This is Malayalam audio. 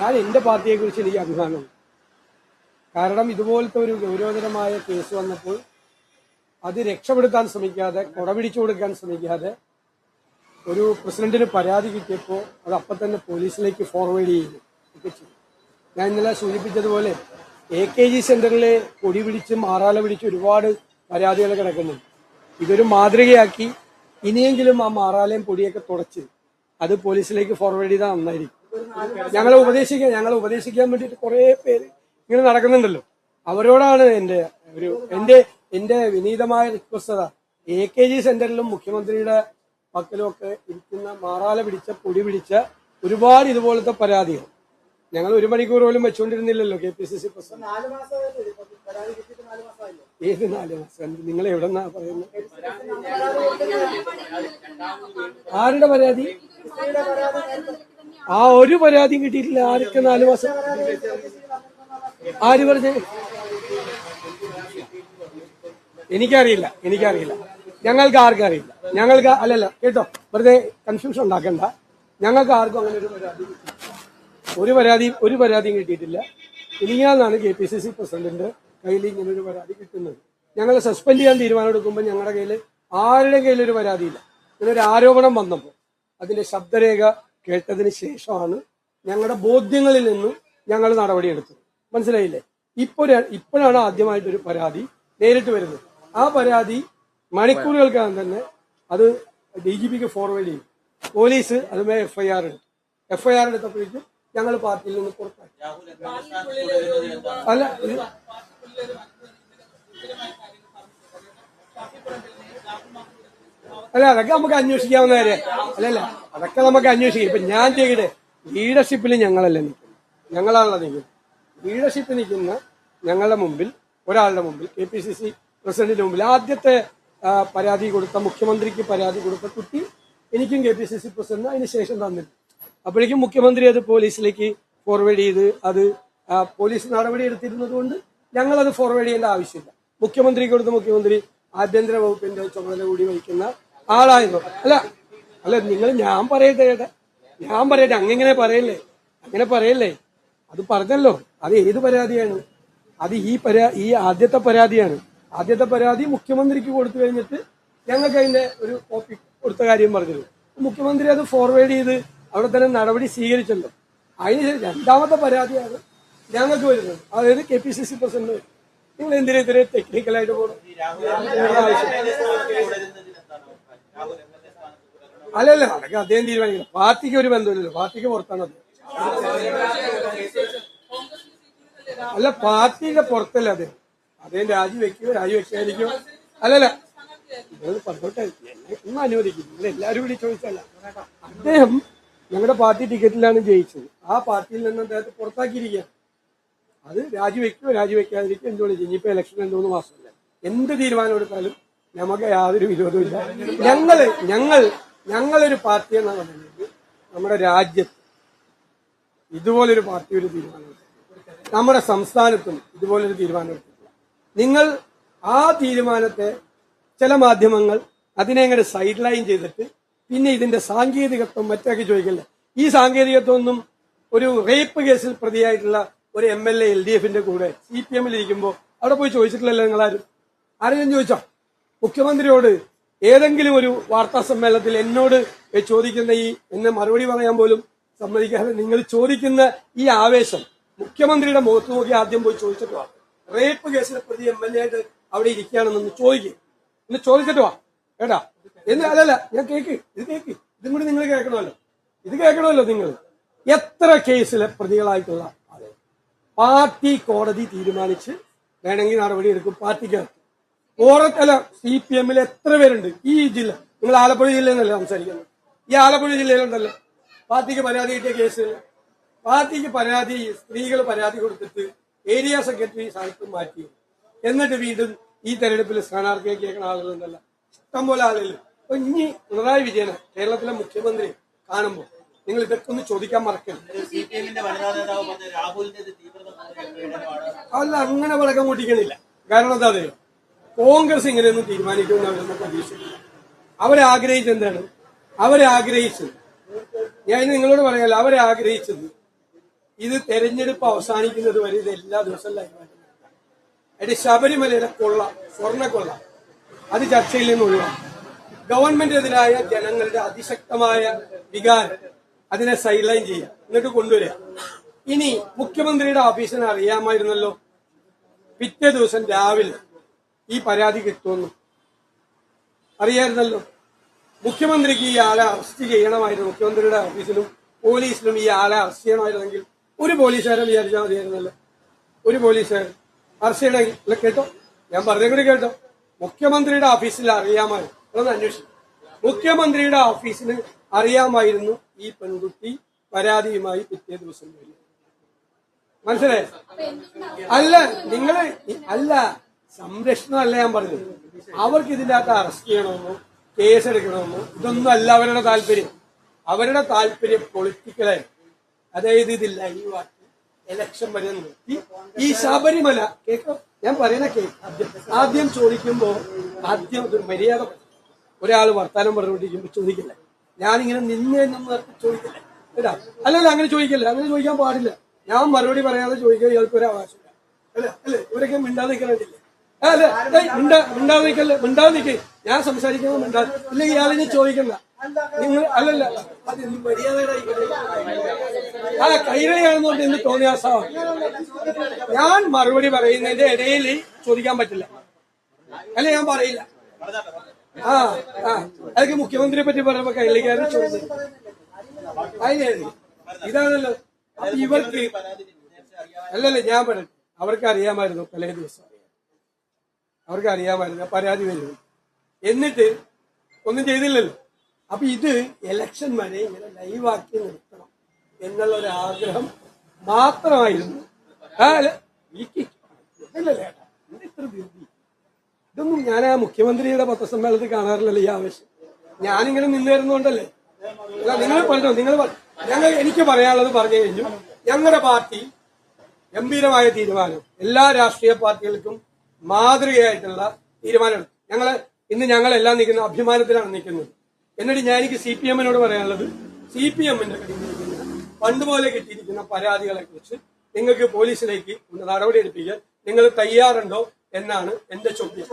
ഞാൻ എന്റെ പാർട്ടിയെ കുറിച്ച് എനിക്ക് അഭിമാനമുണ്ട്. കാരണം ഇതുപോലത്തെ ഒരു ഗൗരവതരമായ കേസ് വന്നപ്പോൾ അത് രക്ഷപ്പെടുത്താൻ ശ്രമിക്കാതെ കുടപിടിച്ചു കൊടുക്കാൻ ശ്രമിക്കാതെ ഒരു പ്രസിഡന്റിന് പരാതി കിട്ടിയപ്പോൾ അത് അപ്പം തന്നെ പോലീസിലേക്ക് ഫോർവേഡ് ചെയ്തു. ഞാൻ ഇന്നലെ സൂചിപ്പിച്ചതുപോലെ എ കെ ജി സെന്ററിലെ കൊടി പിടിച്ച് മാറാല പിടിച്ച് ഒരുപാട് പരാതികൾ കിടക്കുന്നുണ്ട്. ഇതൊരു മാതൃകയാക്കി ഇനിയെങ്കിലും ആ മാറാലയും പൊടിയൊക്കെ തുടച്ച് അത് പോലീസിലേക്ക് ഫോർവേഡ് ചെയ്താൽ നന്നായിരിക്കും. ഞങ്ങളെ ഉപദേശിക്കാൻ ഞങ്ങളെ ഉപദേശിക്കാൻ വേണ്ടിയിട്ട് കുറെ പേര് ഇങ്ങനെ നടക്കുന്നുണ്ടല്ലോ. അവരോടാണ് എന്റെ ഒരു എന്റെ എന്റെ വിനീതമായ റിക്വസ്റ്റ് എ കെ ജി സെന്ററിലും മുഖ്യമന്ത്രിയുടെ പക്കലും ഒക്കെ ഇരിക്കുന്ന മാറാല പിടിച്ച പൊടി പിടിച്ച ഒരുപാട് ഇതുപോലത്തെ പരാതികൾ. ഞങ്ങൾ ഒരു മണിക്കൂർ പോലും വെച്ചുകൊണ്ടിരുന്നില്ലല്ലോ K P C C president ഏത് നാല് മാസം? നിങ്ങൾ എവിടെന്നാ പറയുന്നത്? ആരുടെ പരാതി? ആ ഒരു പരാതിയും കിട്ടിയിട്ടില്ല. ആർക്ക് നാലു മാസം? ആര് പറഞ്ഞേ? എനിക്കറിയില്ല എനിക്കറിയില്ല. ഞങ്ങൾക്ക് ആർക്കും അറിയില്ല. ഞങ്ങൾക്ക് അല്ലല്ല കേട്ടോ വെറുതെ കൺഫ്യൂഷൻ ഉണ്ടാക്കണ്ട. ഞങ്ങൾക്ക് ആർക്കും അങ്ങനെ ഒരു പരാതി. ഒരു പരാതി ഒരു പരാതിയും കിട്ടിയിട്ടില്ല. ഇനിയാന്നാണ് കെ പി സി സി പ്രസിഡന്റിന്റെ കയ്യിൽ ഇങ്ങനെ ഒരു പരാതി കിട്ടുന്നത്. ഞങ്ങൾ സസ്പെൻഡ് ചെയ്യാൻ തീരുമാനം എടുക്കുമ്പോൾ ഞങ്ങളുടെ കയ്യിൽ ആരുടെയും കയ്യിൽ ഒരു പരാതിയില്ല. ഇങ്ങനെ ഒരു ആരോപണം വന്നപ്പോൾ അതിന്റെ ശബ്ദരേഖ കേട്ടതിന് ശേഷമാണ് ഞങ്ങളുടെ ബോധ്യങ്ങളിൽ നിന്ന് ഞങ്ങൾ നടപടിയെടുത്തത് മനസ്സിലായില്ലേ? ഇപ്പോ ഇപ്പോഴാണ് ആദ്യമായിട്ടൊരു പരാതി നേരിട്ട് വരുന്നത്. ആ പരാതി മണിക്കൂറുകൾക്കകം തന്നെ അത് ഡി ജി പിക്ക് ഫോർവേഡ് ചെയ്യും പോലീസ് അതുമേ എഫ് ഐ ആർ എടുത്തു. എഫ് ഐ ആർ എടുത്തപ്പോഴേക്കും ഞങ്ങൾ പാർട്ടിയിൽ നിന്ന് പുറത്താക്കി. അല്ല അല്ല അതൊക്കെ നമുക്ക് അന്വേഷിക്കാവുന്ന കാര്യം അല്ലല്ല അതൊക്കെ നമുക്ക് അന്വേഷിക്കാം. ഇപ്പൊ ഞാൻ ചെയ്യട്ടെ ലീഡർഷിപ്പിൽ ഞങ്ങളല്ല നിൽക്കുന്നത്? ഞങ്ങളാണല്ലോ നിൽക്കുന്നത്. ലീഡർഷിപ്പ് നിൽക്കുന്ന ഞങ്ങളുടെ മുമ്പിൽ ഒരാളുടെ മുമ്പിൽ കെ പി സി സി പ്രസിഡന്റിന്റെ മുമ്പിൽ ആദ്യത്തെ പരാതി കൊടുത്ത മുഖ്യമന്ത്രിക്ക് പരാതി കൊടുത്ത കുട്ടി എനിക്കും K P C C president അതിന് ശേഷം തന്നില്ല അപ്പോഴേക്കും മുഖ്യമന്ത്രി അത് പോലീസിലേക്ക് ഫോർവേഡ് ചെയ്ത് അത് പോലീസ് നടപടി എടുത്തിരുന്നത് കൊണ്ട് ഞങ്ങളത് ഫോർവേഡ് ചെയ്യേണ്ട ആവശ്യമില്ല. മുഖ്യമന്ത്രിക്ക് കൊടുത്ത് മുഖ്യമന്ത്രി ആഭ്യന്തര വകുപ്പിന്റെ ചുമതല കൂടി വഹിക്കുന്ന ആളായിരുന്നു. അല്ല അല്ല നിങ്ങൾ ഞാൻ പറയട്ടെ ചേട്ടാ. ഞാൻ പറയട്ടെ അങ്ങനെ പറയല്ലേ? അങ്ങനെ പറയല്ലേ? അത് പറഞ്ഞല്ലോ. അത് ഏത് പരാതിയാണ്? അത് ഈ പരാ ഈ ആദ്യത്തെ പരാതിയാണ്. ആദ്യത്തെ പരാതി മുഖ്യമന്ത്രിക്ക് കൊടുത്തു കഴിഞ്ഞിട്ട് ഞങ്ങൾക്ക് അതിന്റെ ഒരു കോപ്പി കൊടുത്ത കാര്യം പറഞ്ഞു മുഖ്യമന്ത്രി അത് ഫോർവേഡ് ചെയ്ത് അവിടെ തന്നെ നടപടി സ്വീകരിച്ചല്ലോ. അതിന് രണ്ടാമത്തെ പരാതിയാണ് ഞങ്ങൾക്ക് വരുന്നത്. അതായത് K P C C president നിങ്ങൾ എന്തിനെതിരെ ടെക്നിക്കലായിട്ട് പോകണം അല്ലല്ല അതൊക്കെ അദ്ദേഹം തീരുമാനിക്കണം. പാർട്ടിക്ക് ഒരു ബന്ധമില്ലല്ലോ. പാർട്ടിക്ക് പുറത്താണ് അത്. അല്ല പാർട്ടിയുടെ പുറത്തല്ല അദ്ദേഹം അദ്ദേഹം രാജിവെക്കുകയോ രാജിവെക്കാതിരിക്കോ അല്ലല്ല നിങ്ങൾ പറഞ്ഞോട്ടെ. എന്നെ ഒന്ന് അനുവദിക്കും നിങ്ങൾ എല്ലാവരും കൂടി ചോദിച്ചല്ല അദ്ദേഹം ഞങ്ങളുടെ പാർട്ടി ടിക്കറ്റിലാണ് ജയിച്ചത്. ആ പാർട്ടിയിൽ നിന്ന് അദ്ദേഹത്തെ പുറത്താക്കിയിരിക്കുക അത് രാജിവെക്കുകയോ രാജിവെക്കാതിരിക്കുക എന്തുകൊണ്ട് ഇനിയിപ്പോ ഇലക്ഷൻ രണ്ട് മൂന്ന് മാസമല്ല. എന്ത് തീരുമാനം എടുത്താലും നമുക്ക് യാതൊരു വിരോധമില്ല ഞങ്ങൾ ഞങ്ങൾ ഞങ്ങളൊരു പാർട്ടി എന്നാണ് പറഞ്ഞത്. നമ്മുടെ രാജ്യത്ത് ഇതുപോലൊരു പാർട്ടി ഒരു തീരുമാനം നമ്മുടെ സംസ്ഥാനത്തും ഇതുപോലൊരു തീരുമാനം എടുത്തിട്ടില്ല. നിങ്ങൾ ആ തീരുമാനത്തെ ചില മാധ്യമങ്ങൾ അതിനെ അങ്ങനെ സൈഡ് ലൈൻ ചെയ്തിട്ട് പിന്നെ ഇതിന്റെ സാങ്കേതികത്വം മറ്റൊക്കെ ചോദിക്കില്ല? ഈ സാങ്കേതികത്വം ഒന്നും ഒരു റേപ്പ് കേസിൽ പ്രതിയായിട്ടുള്ള ഒരു M L A L D എഫിന്റെ കൂടെ സി പി എമ്മിൽ ഇരിക്കുമ്പോൾ അവിടെ പോയി ചോദിച്ചിട്ടില്ലല്ലോ നിങ്ങളാരും? ആരെങ്കിലും ചോദിച്ചോ? മുഖ്യമന്ത്രിയോട് ഏതെങ്കിലും ഒരു വാർത്താ സമ്മേളനത്തിൽ എന്നോട് ചോദിക്കുന്ന ഈ എന്നെ മറുപടി പറയാൻ പോലും സമ്മതിക്കാതെ നിങ്ങൾ ചോദിക്കുന്ന ഈ ആവേശം മുഖ്യമന്ത്രിയുടെ മുഖത്ത് നോക്കി ആദ്യം പോയി ചോദിച്ചിട്ട് വാ. റേപ്പ് കേസിലെ പ്രതി എം എൽ എ ആയിട്ട് അവിടെ ഇരിക്കുകയാണെന്നൊന്ന് ചോദിക്കും. ഒന്ന് ചോദിച്ചിട്ട് വാ. കേട്ടാ? എന്ന് അല്ലല്ല ഞാൻ കേക്ക്. ഇത് കേക്ക്. ഇതും കൂടി നിങ്ങൾ കേൾക്കണമല്ലോ. ഇത് കേൾക്കണമല്ലോ നിങ്ങൾ. എത്ര കേസിലെ പ്രതികളായിട്ടുള്ള പാർട്ടി കോടതി തീരുമാനിച്ച് വേണമെങ്കിൽ നടപടി എടുക്കും പാർട്ടിക്കകത്ത്. അല്ല സി പി എമ്മിൽ എത്ര പേരുണ്ട്? ഈ ജില്ല. നിങ്ങൾ ആലപ്പുഴ ജില്ലയിൽ നിന്നല്ലേ സംസാരിക്കുന്നത്? ഈ ആലപ്പുഴ ജില്ലയിലുണ്ടല്ലോ. പാർട്ടിക്ക് പരാതി കിട്ടിയ കേസ്. പാർട്ടിക്ക് പരാതി സ്ത്രീകൾ പരാതി കൊടുത്തിട്ട് ഏരിയ സെക്രട്ടറി സ്ഥാനത്ത് മാറ്റി. എന്നിട്ട് വീണ്ടും ഈ തെരഞ്ഞെടുപ്പിൽ സ്ഥാനാർത്ഥിയെ കേൾക്കുന്ന ആളുകളുണ്ടല്ല. ഇഷ്ടംപോലെ ആളുകൾ. ഇനി പിണറായി വിജയനെ കേരളത്തിലെ മുഖ്യമന്ത്രി കാണുമ്പോൾ നിങ്ങൾ ഇതൊക്കെ ഒന്ന് ചോദിക്കാൻ മറക്കരുത്. അല്ല അങ്ങനെ പടക്കം കൂട്ടിക്കണില്ല. കാരണം എന്താ അറിയോ? കോൺഗ്രസ് ഇങ്ങനെയൊന്നും തീരുമാനിക്കുമെന്ന് അവരൊന്നും പ്രതീക്ഷിക്കില്ല അവരെ ആഗ്രഹിച്ചത് എന്താണ്? അവരെ ആഗ്രഹിച്ചത്. ഞാൻ നിങ്ങളോട് പറയാല്ലോ അവരെ ആഗ്രഹിച്ചത് ഇത് തെരഞ്ഞെടുപ്പ് അവസാനിക്കുന്നത് വരെ ഇത് എല്ലാ ദിവസവും ലൈവായിട്ട് ശബരിമലയുടെ എടി ശബരിമലയിലെ കൊള്ള സ്വർണക്കൊള്ള അത് ചർച്ചയിൽ നിന്നുള്ള ഗവൺമെന്റിനെതിരായ ജനങ്ങളുടെ അതിശക്തമായ വികാരം അതിനെ സൈഡ്ലൈൻ ചെയ്യുക. എന്നിട്ട് കൊണ്ടുവരിക. ഇനി മുഖ്യമന്ത്രിയുടെ ഓഫീസിന് അറിയാമായിരുന്നല്ലോ. പിറ്റേ ദിവസം രാവിലെ ഈ പരാതി കിട്ടുമെന്ന്. അറിയായിരുന്നല്ലോ. മുഖ്യമന്ത്രിക്ക് ഈ ആളെ അറസ്റ്റ് ചെയ്യണമായിരുന്നു. മുഖ്യമന്ത്രിയുടെ ഓഫീസിലും പോലീസിലും ഈ ആളെ അറസ്റ്റ് ചെയ്യണമായിരുന്നെങ്കിൽ ഒരു പോലീസുകാരൻ വിചാരിച്ചാൽ മതിയായിരുന്നല്ലോ. ഒരു പോലീസുകാരൻ. അറസ്റ്റ് ചെയ്യണമെങ്കിൽ കേട്ടോ? ഞാൻ പറഞ്ഞ കൂടി കേട്ടോ. മുഖ്യമന്ത്രിയുടെ ഓഫീസിൽ അറിയാമായിരുന്നു. അതൊന്ന് അന്വേഷിച്ചു മുഖ്യമന്ത്രിയുടെ ഓഫീസിന് അറിയാമായിരുന്നു ഈ പെൺകുട്ടി പരാതിയുമായി പിറ്റേ ദിവസം വരും മനസ്സിലായോ? അല്ല നിങ്ങൾ അല്ല സംരക്ഷണം അല്ല ഞാൻ പറഞ്ഞത്. അവർക്ക് ഇതിന്റെ അകത്ത് അറസ്റ്റ് ചെയ്യണമെന്നോ കേസെടുക്കണമെന്നോ ഇതൊന്നും അല്ല അവരുടെ താല്പര്യം. അവരുടെ താല്പര്യം പൊളിറ്റിക്കലായി അതായത് ഇത് ലൈവാക്കി എലക്ഷൻ വരെ നിർത്തി. ഈ ശബരിമല കേട്ടോ? ഞാൻ പറയുന്ന കേക്ക്. ആദ്യം ആദ്യം ചോദിക്കുമ്പോ ആദ്യം ഒരു മര്യാദ ഒരാൾ വർത്താനം പറഞ്ഞുകൊണ്ടിരിക്കുമ്പോ ചോദിക്കില്ല. ഞാനിങ്ങനെ നിന്നേന്നും ചോദിക്കില്ല കേട്ടാ അല്ലല്ല അങ്ങനെ ചോദിക്കില്ല? അങ്ങനെ ചോദിക്കാൻ പാടില്ല. ഞാൻ മറുപടി പറയാതെ ചോദിക്കാൻ ഇയാൾക്ക് ഒരു അവകാശമില്ല. അല്ല അല്ലേ ഇവരൊക്കെ മിണ്ടാതെ നിൽക്കണില്ലേ അല്ലെ മിണ്ടാ മിണ്ടാതെ നിൽക്കല്ലേ? മിണ്ടാതെ നിൽക്കേ. ഞാൻ സംസാരിക്കുമ്പോൾ മിണ്ടാതെ ഇല്ല ഇയാളിനെ ചോദിക്കണ്ട. നിങ്ങൾ അല്ലല്ല ആ കൈരളിയാണെന്നുകൊണ്ട് എന്ത് തോന്നിയാസമാണ് ഞാൻ മറുപടി പറയുന്നതിന്റെ ഇടയിൽ ചോദിക്കാൻ പറ്റില്ല. അല്ലെ ഞാൻ പറയില്ല. ആ ആ. അതൊക്കെ മുഖ്യമന്ത്രിയെ പറ്റി പറയുമ്പോ കൈലിക്കാരൻ ചോദിച്ചു അതിനെ ഇതാണല്ലോ. അപ്പൊ ഇവർക്ക് അല്ലല്ല ഞാൻ പറഞ്ഞു അവർക്ക് അറിയാമായിരുന്നു പല ദിവസം. അവർക്ക് അറിയാമായിരുന്നു പരാതി വരുന്നു. എന്നിട്ട് ഒന്നും ചെയ്തില്ലല്ലോ. അപ്പൊ ഇത് ഇലക്ഷൻ വരെ ഇങ്ങനെ ലൈവാക്കി നിർത്തണം എന്നുള്ള ഒരു ആഗ്രഹം മാത്രമായിരുന്നു. ഇല്ലല്ലേ ഇത്ര ധൃതി? ഇതൊന്നും ഞാൻ ആ മുഖ്യമന്ത്രിയുടെ പത്രസമ്മേളനത്തിൽ കാണാറില്ലല്ലോ ഈ ആവശ്യം ഞാനിങ്ങനെ നിന്നിരുന്നോണ്ടല്ലേ? അല്ല നിങ്ങൾ പറഞ്ഞോ നിങ്ങൾ ഞങ്ങൾ എനിക്ക് പറയാനുള്ളത് പറഞ്ഞു കഴിഞ്ഞു. ഞങ്ങളുടെ പാർട്ടി ഗംഭീരമായ തീരുമാനം. എല്ലാ രാഷ്ട്രീയ പാർട്ടികൾക്കും മാതൃകയായിട്ടുള്ള തീരുമാനമാണ്. ഞങ്ങൾ ഇന്ന് ഞങ്ങളെല്ലാം നിൽക്കുന്ന അഭിമാനത്തിലാണ് നിൽക്കുന്നത്. എന്നിട്ട് ഞാൻ എനിക്ക് സി പി എമ്മിനോട് പറയാനുള്ളത് സി പി എമ്മിന്റെ പണ്ട് പോലെ കിട്ടിയിരിക്കുന്ന പരാതികളെ കുറിച്ച് നിങ്ങൾക്ക് പോലീസിലേക്ക് ഒന്ന് നടപടി എടുപ്പിക്കാൻ നിങ്ങൾ തയ്യാറുണ്ടോ എന്നാണ് എന്റെ ചോദ്യം?